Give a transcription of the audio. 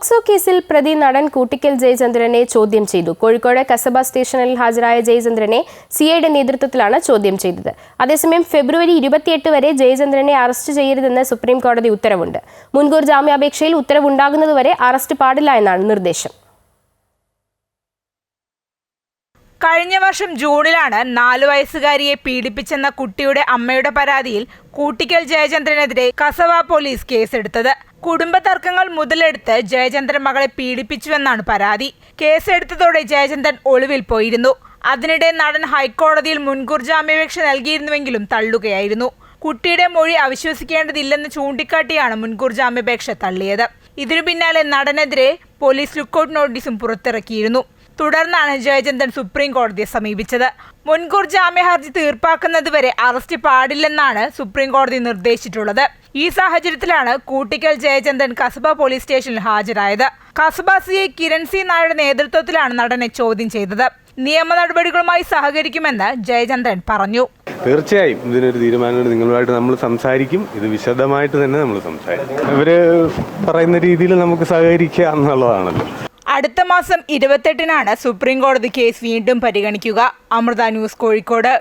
POCSO കേസിൽ പ്രതി നടൻ കൂട്ടിക്കൽ ജയചന്ദ്രനെ ചോദ്യം ചെയ്തു. കോഴിക്കോട് കസബ സ്റ്റേഷനിൽ ഹാജരായ ജയചന്ദ്രനെ സിഐയുടെ നേതൃത്വത്തിലാണ് ചോദ്യം ചെയ്തത്. അതേസമയം ഫെബ്രുവരി ഇരുപത്തിയെട്ട് വരെ ജയചന്ദ്രനെ അറസ്റ്റ് ചെയ്യരുതെന്ന് സുപ്രീം കോടതി ഉത്തരവുണ്ട്. മുൻകൂർ ജാമ്യാപേക്ഷയിൽ ഉത്തരവുണ്ടാകുന്നതുവരെ അറസ്റ്റ് പാടില്ല എന്നാണ് നിർദ്ദേശം. കഴിഞ്ഞ വർഷം ജൂണിലാണ് നാലു വയസ്സുകാരിയെ പീഡിപ്പിച്ചെന്ന കുട്ടിയുടെ അമ്മയുടെ പരാതിയിൽ കൂട്ടിക്കൽ ജയചന്ദ്രനെതിരെ കസവ പോലീസ് കേസെടുത്തത്. കുടുംബ തർക്കങ്ങൾ മുതലെടുത്ത് ജയചന്ദ്രൻ മകളെ പീഡിപ്പിച്ചുവെന്നാണ് പരാതി. കേസെടുത്തതോടെ ജയചന്ദ്രൻ ഒളിവിൽ പോയിരുന്നു. അതിനിടെ നടൻ ഹൈക്കോടതിയിൽ മുൻകൂർ ജാമ്യാപേക്ഷ നൽകിയിരുന്നുവെങ്കിലും തള്ളുകയായിരുന്നു. കുട്ടിയുടെ മൊഴി അവിശ്വസിക്കേണ്ടതില്ലെന്ന് ചൂണ്ടിക്കാട്ടിയാണ് മുൻകൂർ ജാമ്യാപേക്ഷ തള്ളിയത്. ഇതിനു പിന്നാലെ നടനെതിരെ പോലീസ് ലുക്കൌട്ട് നോട്ടീസും പുറത്തിറക്കിയിരുന്നു. തുടർന്നാണ് ജയചന്ദ്രൻ സുപ്രീം കോടതിയെ സമീപിച്ചത്. മുൻകൂർ ജാമ്യ ഹർജി തീർപ്പാക്കുന്നതുവരെ അറസ്റ്റ് പാടില്ലെന്നാണ് സുപ്രീം കോടതി നിർദ്ദേശിച്ചിട്ടുള്ളത്. ഈ സാഹചര്യത്തിലാണ് കൂട്ടിക്കൽ ജയചന്ദ്രൻ കസബ പോലീസ് സ്റ്റേഷനിൽ ഹാജരായത്. Kasaba C I Kiran C നായരുടെ നേതൃത്വത്തിലാണ് നടനെ ചോദ്യം ചെയ്തത്. നിയമ നടപടികളുമായി സഹകരിക്കുമെന്ന് ജയചന്ദ്രൻ പറഞ്ഞു. തീർച്ചയായും ഇതിനൊരു തീരുമാനം നിങ്ങളുമായിട്ട് നമ്മൾ സംസാരിക്കും. ഇത് വിശദമായിട്ട് തന്നെ നമ്മൾ സംസാരിക്കും. ഇവർ പറയുന്ന രീതിയിൽ നമുക്ക് സഹകരിക്കുക എന്നുള്ളതാണല്ലോ. അടുത്ത മാസം ഇരുപത്തെട്ടിനാണ് സുപ്രീം കോടതി കേസ് വീണ്ടും പരിഗണിക്കുക. അമൃത ന്യൂസ് കോഴിക്കോട്.